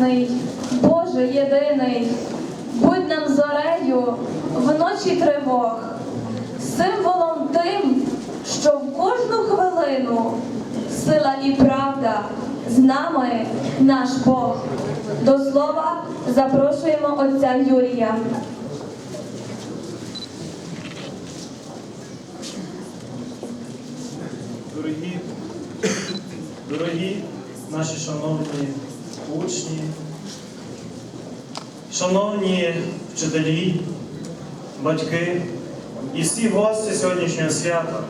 ясний, Боже єдиний, будь нам зорею вночі тривог, символом тим, що в кожну хвилину сила і правда з нами наш Бог. До слова запрошуємо отця Юрія. Дорогі, дорогі наші шановні учні, шановні вчителі, батьки і всі гості сьогоднішнього свята.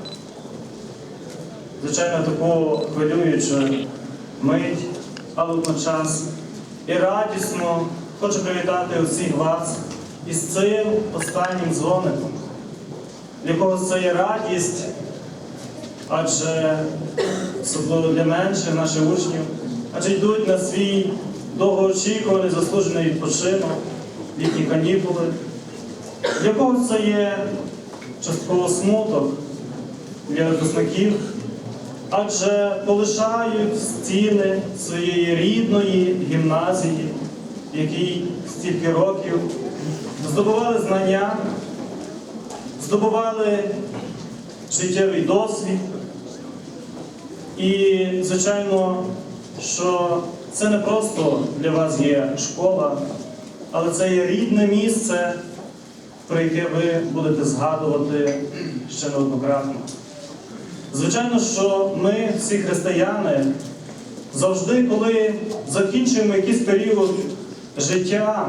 Звичайно, таку хвилюючу мить, але водночас і радісно хочу привітати усіх вас із цим останнім дзвоником. Для когось це є радість, адже особливо для менших наших учнів, адже йдуть на свій довгоочікуваний заслужений відпочинок, літні канікули. Для когось це є частково смуток для випускників, адже полишають стіни своєї рідної гімназії, в якій стільки років здобували знання, здобували життєвий досвід. І, звичайно, що це не просто для вас є школа, але це є рідне місце, про яке ви будете згадувати ще неоднократно. Звичайно, що ми, всі християни, завжди, коли закінчуємо якийсь період життя,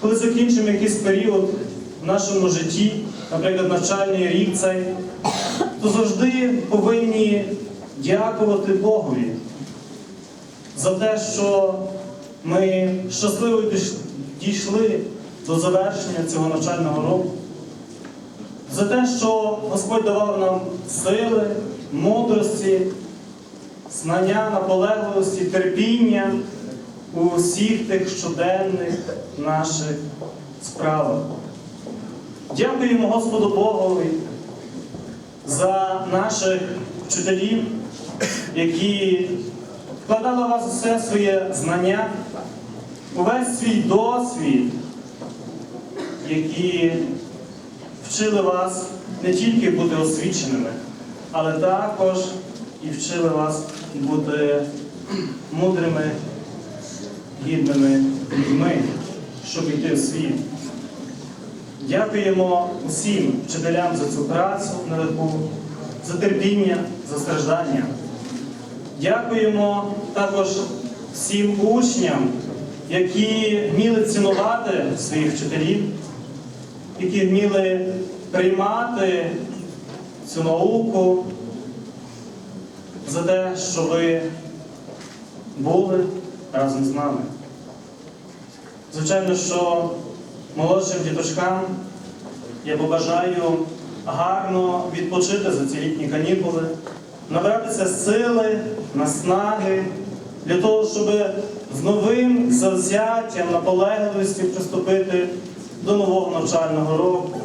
коли закінчимо якийсь період в нашому житті, наприклад, навчальний рік цей, то завжди повинні дякувати Богові за те, що ми щасливо дійшли до завершення цього навчального року, за те, що Господь давав нам сили, мудрості, знання, наполегливості, терпіння у всіх тих щоденних наших справах. Дякуємо Господу Богові за наших вчителів, які вкладали в вас усе своє знання, увесь свій досвід, які вчили вас не тільки бути освіченими, але також і вчили вас бути мудрими, гідними людьми, щоб йти в світ. Дякуємо усім вчителям за цю працю нелегку, за терпіння, за страждання. Дякуємо також всім учням, які вміли цінувати своїх вчителів, які вміли приймати цю науку за те, що ви були разом з нами. Звичайно, що молодшим діточкам я побажаю гарно відпочити за ці літні канікули, набратися сили, наснаги для того, щоб з новим завзяттям, наполегливістю приступити до нового навчального року.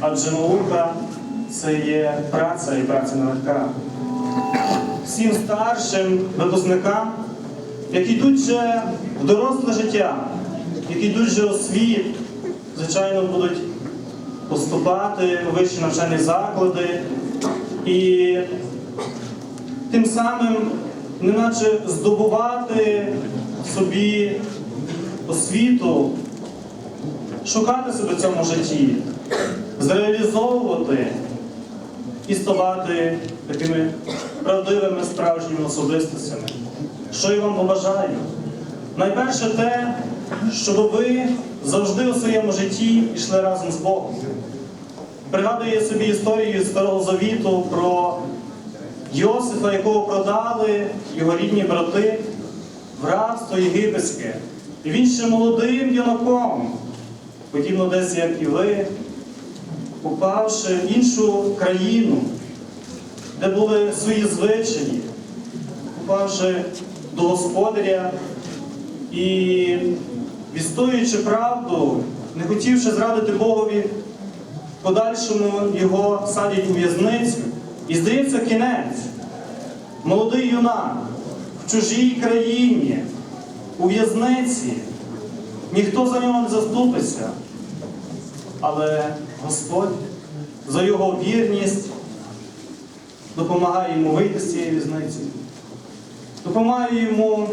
Адже наука це є праця і праця нелегка. Всім старшим випускникам, які йдуть вже в доросле життя, які йдуть вже у світ, звичайно, будуть поступати у вищі навчальні заклади і тим самим неначе здобувати собі освіту, шукати себе в цьому житті, зреалізовувати і ставати такими правдивими справжніми особистостями. Що я вам побажаю? Найперше те, щоб ви завжди у своєму житті йшли разом з Богом. Пригадую я собі історію Старого Завіту про Йосифа, якого продали його рідні брати в рабство єгипетське. І він ще молодим юнаком, подібно десь, як і ви, попавши в іншу країну, де були свої звичаї, попавши до господаря і відстоюючи правду, не хотівши зрадити Богові, подальшому його садять у в'язницю. І здається кінець. Молодий юнак в чужій країні, у в'язниці, ніхто за нього не заступиться. Але Господь за його вірність допомагає йому вийти з цієї в'язниці, допомагає йому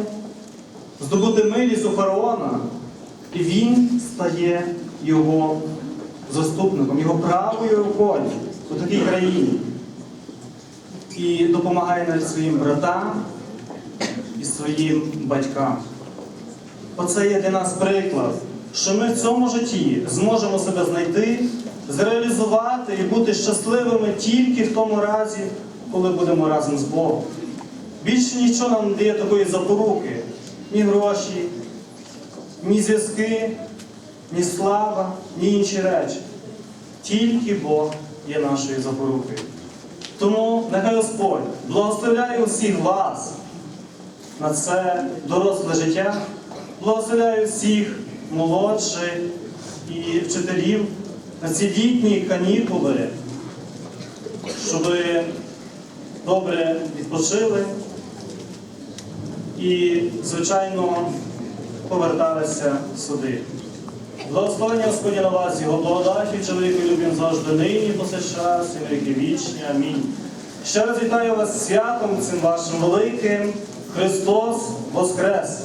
здобути милість у фараона, і він стає його заступником, його правою рукою у такій країні. І допомагає навіть своїм братам і своїм батькам. Оце є для нас приклад, що ми в цьому житті зможемо себе знайти, зреалізувати і бути щасливими тільки в тому разі, коли будемо разом з Богом. Більше нічого нам не дає такої запоруки, ні гроші, ні зв'язки, ні слава, ні інші речі. Тільки Бог є нашою запорукою. Тому нехай Господь благословляє усіх вас на це доросле життя, благословляю всіх молодших і вчителів на ці літні канікули, щоб добре відпочили і, звичайно, поверталися сюди. Благословення Господня на вас, його благодаті, чоловіку любим завжди нині, посеща, і віки вічні. Амінь. Ще раз вітаю вас святом цим вашим великим. Христос Воскрес!